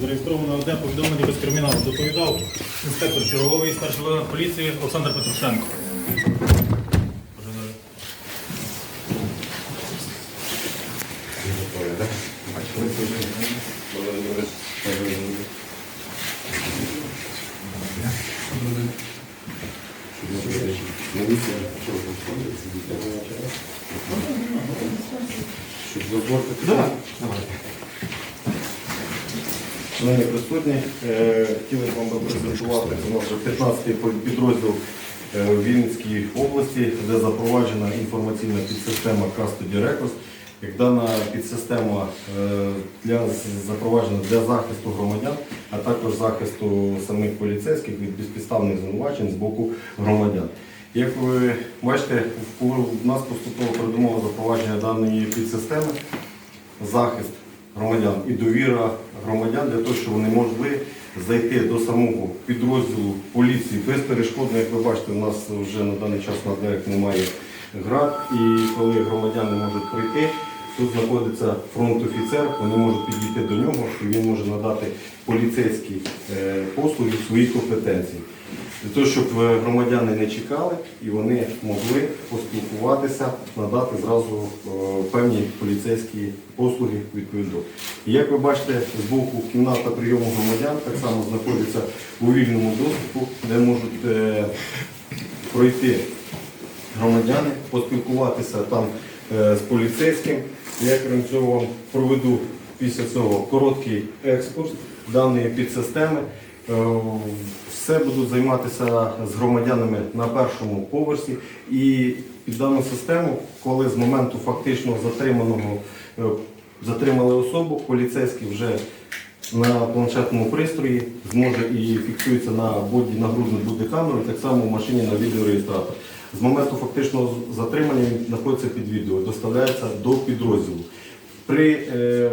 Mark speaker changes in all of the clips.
Speaker 1: Зареєстровано одне повідомлення без криміналу. Доповідав інспектор черговий старший поліції Олександр Петрушенко.
Speaker 2: Шановні присутні, е, хотіли б вам презентувати у нас вже 15-й підрозділ е, в Вінницькій області, де запроваджена інформаційна підсистема Custody Records. Як дана підсистема е, для запроваджена для захисту громадян, а також захисту самих поліцейських від безпідставних звинувачень з боку громадян. Як ви бачите, в нас поступово передумова запровадження даної підсистеми захист громадян і довіра громадян для того, щоб вони могли зайти до самого підрозділу поліції безперешкодно. Як ви бачите, у нас вже на даний час на дверях немає град, і коли громадяни можуть прийти, тут знаходиться фронт-офіцер, вони можуть підійти до нього, і він може надати поліцейські е, послуги в своїй компетенції. Для того, щоб е, громадяни не чекали і вони могли поспілкуватися, надати зразу е, певні поліцейські послуги відповідно. І як ви бачите, з боку кімната прийому громадян так само знаходиться у вільному доступу, де можуть пройти громадяни, поспілкуватися там з поліцейським. Я крім цього вам проведу після цього короткий екскурс даної підсистеми. Е, Все будуть займатися з громадянами на першому поверсі. І під дану систему, коли з моменту фактично затриманого е, затримали особу, поліцейський вже на планшетному пристрої зможе і фіксується на боді нагрудну буде камеру, так само в машині на відеореєстратор. З моменту фактичного затримання він знаходиться під відео, доставляється до підрозділу. При е,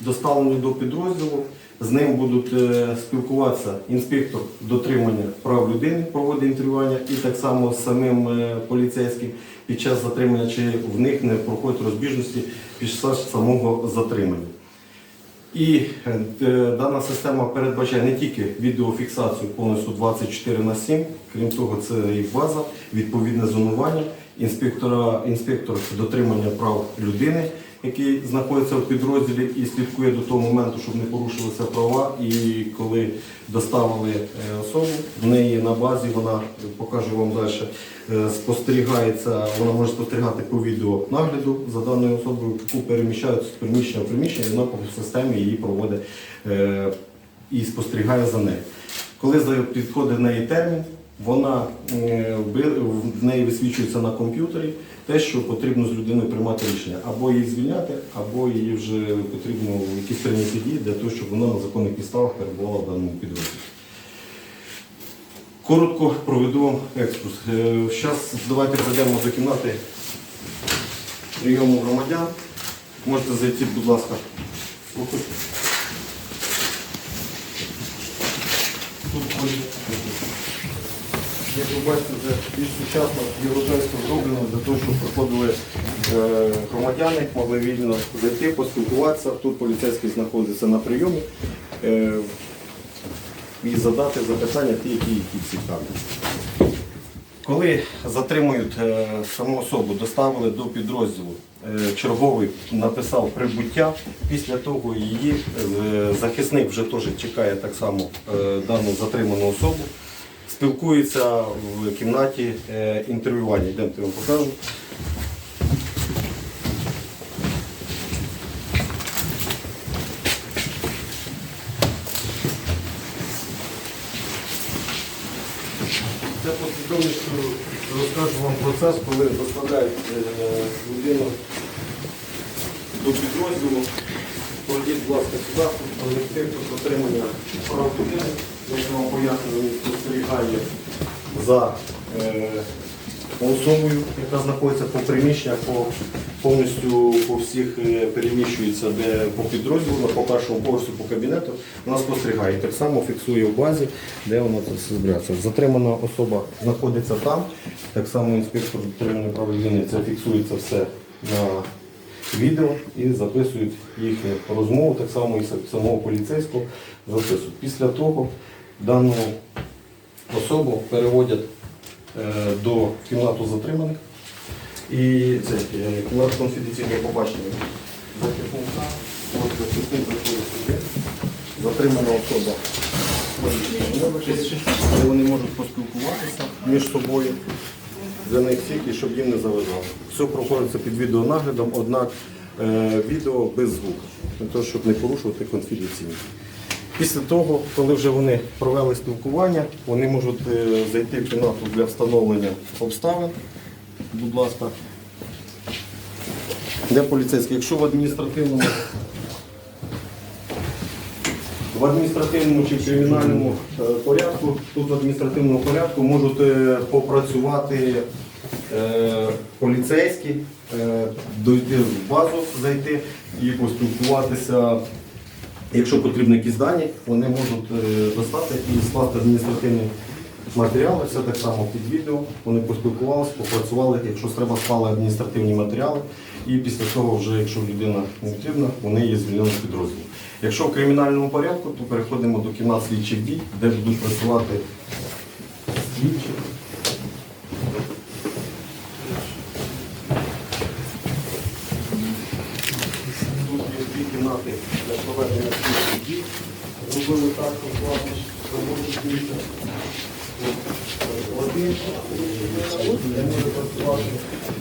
Speaker 2: доставленні до підрозділу з ним будуть е, спілкуватися інспектор дотримання прав людини, проводить інтерв'ювання, і так само з самим е, поліцейським під час затримання, чи в них не проходять розбіжності під час самого затримання. І е, дана система передбачає не тільки відеофіксацію повністю 24 на 7, крім того, це і база, відповідне зонування, інспектор дотримання прав людини, який знаходиться в підрозділі і слідкує до того моменту, щоб не порушилися права. І коли доставили е, особу, в неї на базі вона покажу вам далі. е, Спостерігається, вона може спостерігати по відео нагляду за даною особою, яку переміщають з приміщення в приміщення, вона по системі її проводить е, і спостерігає за нею. Коли підходить в неї термін, вона е, в неї висвічується на комп'ютері те, що потрібно з людиною приймати рішення, або її звільняти, або її вже потрібно якісь прийняті дії для того, щоб вона на законних підставах перебувала в даному підрозділі. Коротко проведу екскурс. Зараз давайте зайдемо до кімнати прийому громадян. Можете зайти, будь ласка. Тут. Як ви бачите, вже більш сучасно європейсько зроблено для того, щоб приходили е, громадяни, могли вільно зайти, поспілкуватися. Тут поліцейський знаходиться на прийомі е, і задати запитання ті, які, які цікаві. Коли затримують е, саму особу, доставили до підрозділу, черговий написав прибуття, після того її захисник вже теж чекає так само дану затриману особу, спілкується в кімнаті е, інтерв'ювання. Йдемте я вам покажу. Це послідовністю розкажу вам процес, коли доставляють е, людину до підрозділу. Пройдіть, будь ласка, сюди, колектив дотримання прав людини. Я вам пояснюю, спостерігає за е, особою, яка знаходиться по приміщеннях, по, повністю по всіх е, переміщується, де по підрозділу, по першому поверсі, по кабінету, вона спостерігає. І так само фіксує в базі, де вона це все збирається. Затримана особа знаходиться там, так само інспектор дотримання прав людини, це фіксується все на відео і записують їхню розмову, так само і самого поліцейського записують. Після того дану особу переводять е, до кімнату затриманих. І це е, кімната конфіденційного побачення. Затримана особа. Де вони можуть поспілкуватися між собою для них всіх і щоб їм не заважало. Все проходиться під відеонаглядом, однак е, відео без звуку, для того, щоб не порушувати конфіденційність. Після того, коли вже вони провели спілкування, вони можуть е, зайти в кімнату для встановлення обставин. Будь ласка. Де поліцейський? Якщо в адміністративному в адміністративному чи кримінальному е, порядку, тут в адміністративному порядку можуть е, попрацювати поліцейські, дойти в базу, зайти і поспілкуватися. Якщо потрібні якісь дані, вони можуть е, достати і скласти адміністративні матеріали, все так само під відео. Вони поспілкувалися, попрацювали, якщо треба, склали адміністративні матеріали. І після того, вже, якщо людина не потрібна, вони є звільнені з підрозділу. Якщо в кримінальному порядку, то переходимо до кімнат слідчих дій, де будуть працювати слідчі. Тут є дві кімнати Зробили так, що власне, що можуть бути один, де може працювати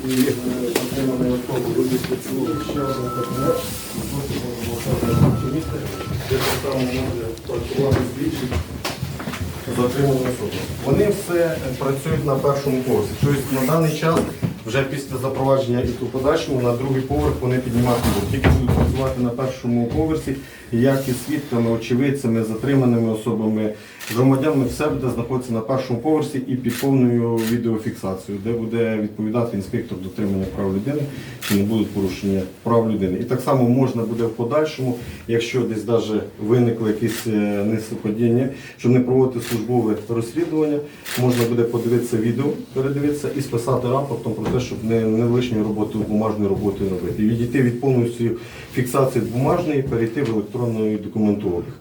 Speaker 2: і затриманий особи люди працювали ще один кабінет, де само може працювати слідчий затримані особи. Вони все працюють на першому поверсі. Тобто на даний час, вже після запровадження і у подальшому, на другий поверх вони піднімати. Тільки будуть працювати на першому поверсі, як і свідками, очевидцями, затриманими особами, громадянами, все буде знаходитися на першому поверсі і під повною відеофіксацією, де буде відповідати інспектор дотримання прав людини, чи не будуть порушення прав людини. І так само можна буде в подальшому, якщо десь навіть виникло якесь е, щоб не проводити службове розслідування, можна буде подивитися відео, передивитися і списати рапортом про те, щоб не, не лишньою роботою, бумажною роботою робити. І відійти від повністю фіксації бумажної, перейти в електронний документообіг.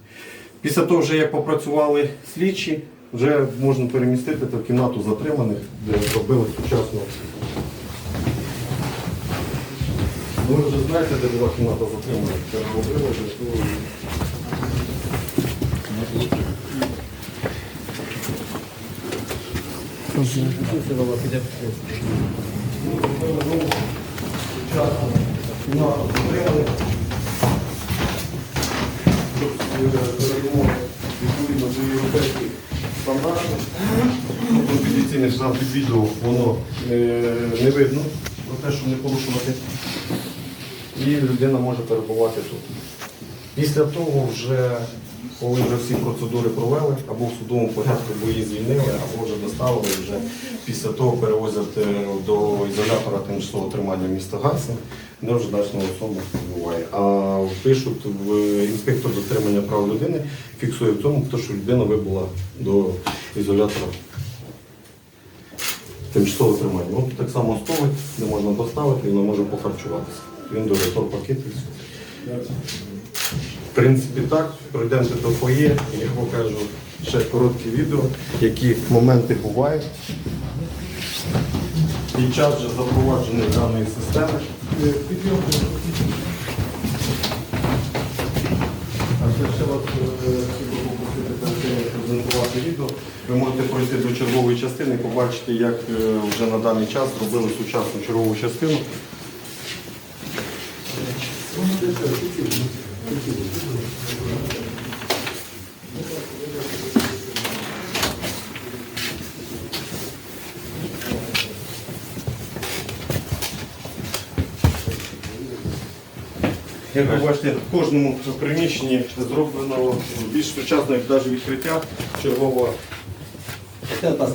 Speaker 2: Після того, вже як попрацювали слідчі, вже можна перемістити в кімнату затриманих, де робили сучасну. Ну, ви вже знаєте, де була кімната затриманих? Це робили Ну, кімнату затриманих. щоб е, перейдемо відповідно до європейських стандартів. Конфіденційне ж під відео воно е, не видно про те, щоб не порушувати. І людина може перебувати тут. Після того, вже, коли вже всі процедури провели, або в судовому порядку, або її звільнили, або вже доставили, вже після того перевозять е, до ізолятора тимчасового тримання міста Гайсен, далі особа буває. А пишуть в інспектор дотримання прав людини, фіксує в цьому, то, що людина вибула до ізолятора тимчасового тримання. Ну, так само столи, де можна поставити, і воно може похарчуватися. Він до пакет і. В принципі, так, пройдемо до фоє, я покажу ще коротке відео, які моменти бувають. Під час вже запровадження даної системи. А ще, ще вас е, хотів попросити перед тим, як презентувати відео. Ви можете пройти до чергової частини, побачити, як е, вже на даний час зробили сучасну чергову частину. Як ви бачите, в кожному приміщенні зроблено більш сучасне навіть відкриття чергового. Це та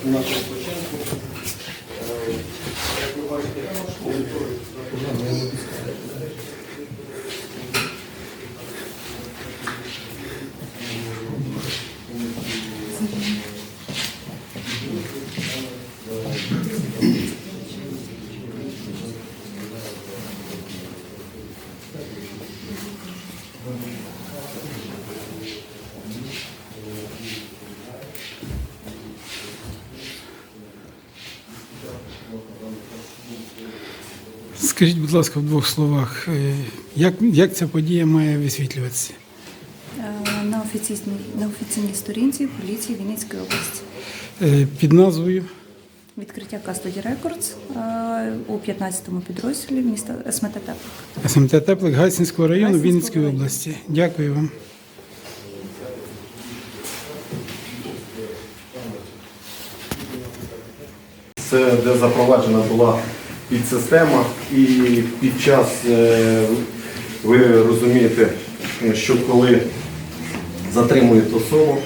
Speaker 3: Скажіть, будь ласка, в двох словах, е, як, як ця подія має висвітлюватися?
Speaker 4: Е, на офіційній, на офіційній сторінці поліції Вінницької області.
Speaker 3: Е, Під назвою
Speaker 4: Відкриття Records е, у 15-му підрозділі міста СМТ Теплик.
Speaker 3: СМТ Теплик Гайсинського району Вінницької
Speaker 4: району.
Speaker 3: області. Дякую вам.
Speaker 2: Це де запроваджена була підсистема, і під час е, ви розумієте, що коли затримують особу,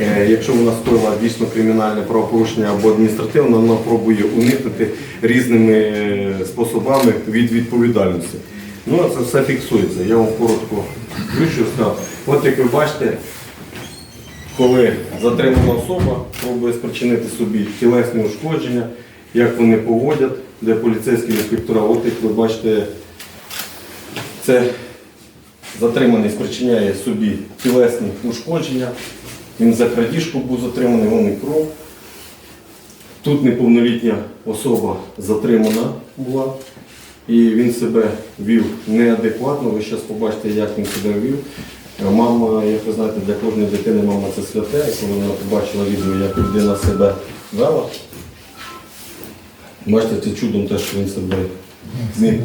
Speaker 2: е, якщо вона скоїла дійсно кримінальне правопорушення або адміністративне, вона пробує уникнути різними е, способами від відповідальності. Ну, а це все фіксується. Я вам коротко включу сказав. От як ви бачите, коли затримана особа пробує спричинити собі тілесні ушкодження, як вони поводять, де поліцейські інспектора, от як ви бачите, це затриманий спричиняє собі тілесні ушкодження. Він за крадіжку був затриманий, вон і кров. Тут неповнолітня особа затримана була, і він себе вів неадекватно. Ви зараз побачите, як він себе вів. Мама, як ви знаєте, для кожної дитини мама це святе, і коли вона побачила відео, як людина себе вела. Бачите, це чудом те, що він себе зміг.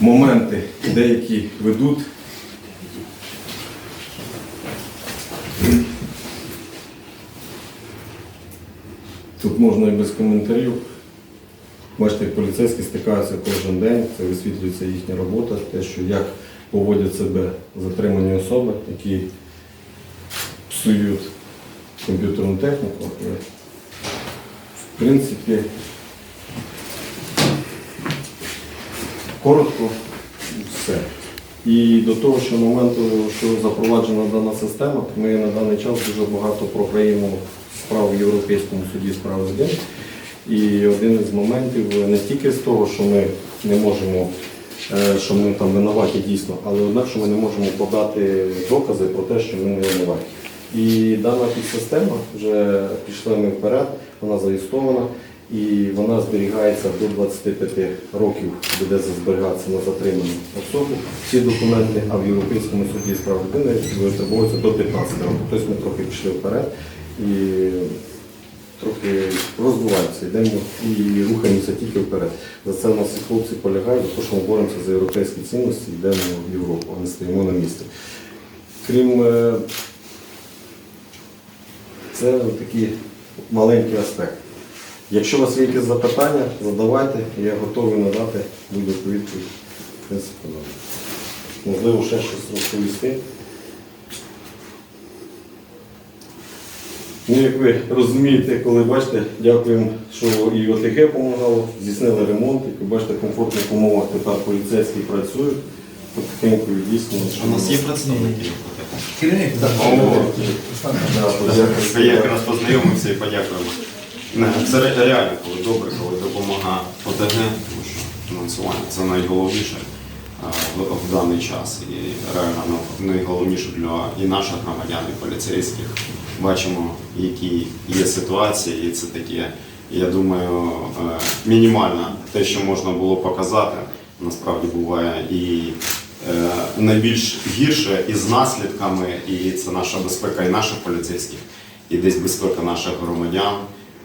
Speaker 2: Моменти деякі ведуть. Тут можна і без коментарів. Бачите, як поліцейські стикаються кожен день, це висвітлюється їхня робота, те, що як поводять себе затримані особи, які псують комп'ютерну техніку. В принципі, коротко все. І до того, що моменту, що запроваджена дана система, ми на даний час дуже багато програємо справ в Європейському суді з прав людини. І один із моментів не тільки з того, що ми не можемо, е, що ми там винуваті дійсно, але однак, що ми не можемо подати докази про те, що ми не винуваті. І дана підсистема вже пішли ми вперед, вона зареєстрована і вона зберігається до 25 років, буде зберігатися на затриману особу. Всі документи, а в Європейському суді з прав людини витребуються до 15 років. Тобто ми трохи пішли вперед і трохи розвиваємося, йдемо і рухаємося тільки вперед. За це в нас і хлопці полягають, те, що ми боремося за європейські цінності, йдемо в Європу, а не стоїмо на місці. Крім е, це такий маленький аспект. Якщо у вас є якісь запитання, задавайте, я готовий надати будь-яку відповідь. Можливо, ще щось розповісти. Ну, як ви розумієте, коли бачите, дякуємо, що і ОТГ допомагало, здійснили ремонт, як ви бачите, комфортних умовах тепер поліцейські працюють. Потихеньку дійсно.
Speaker 5: У нас є представники.
Speaker 6: Керівник,
Speaker 2: О, да,
Speaker 5: якраз познайомимося і подякуємо. Це реально, коли добре, коли допомога ОТГ, тому що фінансування це найголовніше в, в даний час. І реально ну, найголовніше для і наших громадян, і поліцейських. Бачимо, які є ситуації, і це таке, я думаю, е, мінімально те, що можна було показати, насправді буває і найбільш гірше і з наслідками, і це наша безпека і наших поліцейських, і десь безпека наших громадян.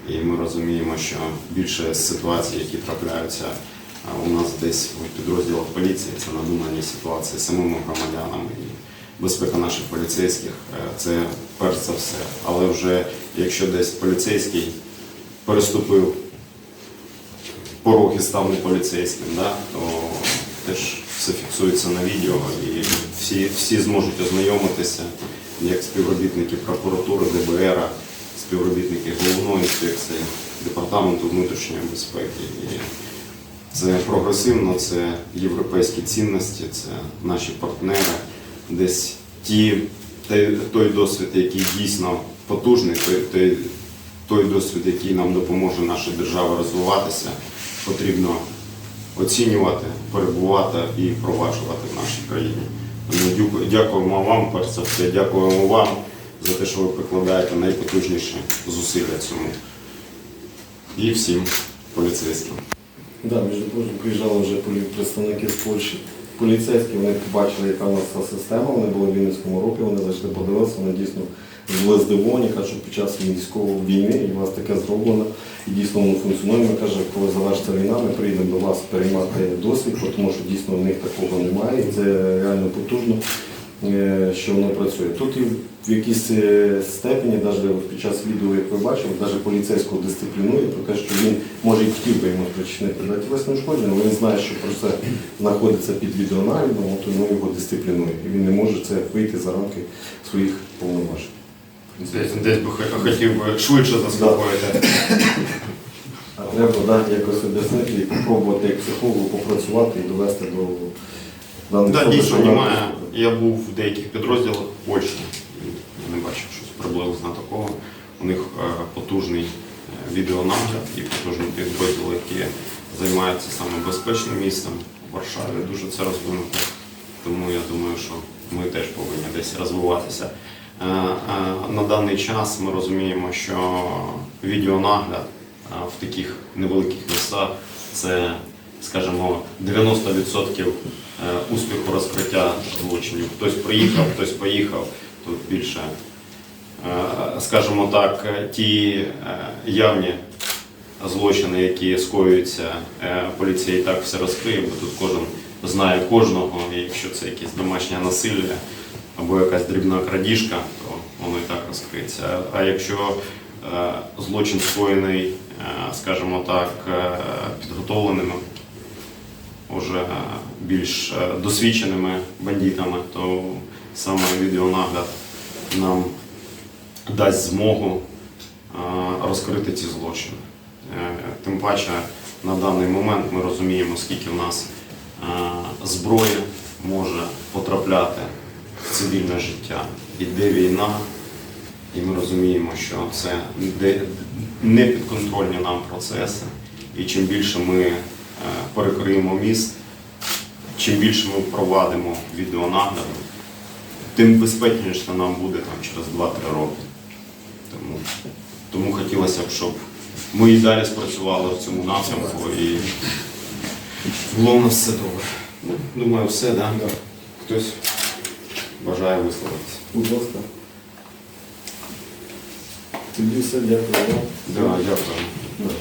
Speaker 5: І ми розуміємо, що більше ситуацій, які трапляються е, у нас десь в підрозділах поліції, це надумані ситуації самими громадянами. І безпека наших поліцейських е, це перш за все. Але вже якщо десь поліцейський переступив порог і став не поліцейським, да, то теж все фіксується на відео і всі, всі зможуть ознайомитися, як співробітники прокуратури, ДБР, співробітники головної інспекції, департаменту внутрішньої безпеки. І це прогресивно, це європейські цінності, це наші партнери, десь ті, той, досвід, який дійсно потужний, той, той, досвід, який нам допоможе нашій державі розвиватися, потрібно оцінювати, перебувати і впроваджувати в нашій країні. Тому дякуємо вам, перш за все, дякуємо вам за те, що ви прикладаєте найпотужніші зусилля цьому. І всім поліцейським.
Speaker 2: Да, між прочим, приїжджали вже представники з Польщі. Поліцейські вони побачили, яка у нас система. Вони були в Вінницькому році, вони зайшли, подивилися, вони дійсно були здивовані, кажуть, що під час військової війни і у вас таке зроблено, і дійсно воно функціонує. Каже, коли завершиться війна, ми приїдемо до вас переймати досвід, тому що дійсно в них такого немає, і це реально потужно, е, що воно працює. Тут і в якійсь е, степені, навіть під час відео, як ви бачили, навіть поліцейського дисциплінує про те, що він може і хотів би йому спричинити дати тілесне ушкодження, але він знає, що про це знаходиться під відеонаглядом, тому його дисциплінує. І він не може це вийти за рамки своїх повноважень.
Speaker 5: Десь, десь би хотів би швидше заспокоїти.
Speaker 2: А треба да, якось об'яснити і спробувати як психологу попрацювати і довести до даних
Speaker 5: Так, дійсно немає. Я був в деяких підрозділах в Польщі. Не бачив щось приблизно такого. У них е, потужний е, відеонагляд і потужний підрозділ, які займаються саме безпечним містом в Варшаві. Дуже це розвинуто. Тому я думаю, що ми теж повинні десь розвиватися. Е, е, На даний час ми розуміємо, що відеонагляд е, в таких невеликих містах це, скажімо, 90% е, успіху розкриття злочинів. Хтось приїхав, хтось поїхав. Тут більше, скажімо так, ті явні злочини, які скоюються, поліція і так все розкриє, бо тут кожен знає кожного, якщо це якесь домашнє насилля або якась дрібна крадіжка, то воно і так розкриється. А якщо е, злочин скоєний, е, скажімо так, е, підготовленими, уже більш досвідченими бандитами, то саме відеонагляд нам дасть змогу розкрити ці злочини. Тим паче на даний момент ми розуміємо, скільки в нас зброї може потрапляти в цивільне життя. Іде війна, і ми розуміємо, що це не підконтрольні нам процеси. І чим більше ми е, перекриємо міст, чим більше ми впровадимо відеонагляду, тим безпечніше нам буде там, через 2-3 роки. Тому, тому хотілося б, щоб ми і далі спрацювали в цьому напрямку і було у нас все добре. Ну, думаю, все, да? Хтось бажає висловитися.
Speaker 2: Будь ласка. Тоді все, дякую вам.
Speaker 5: Да, дякую.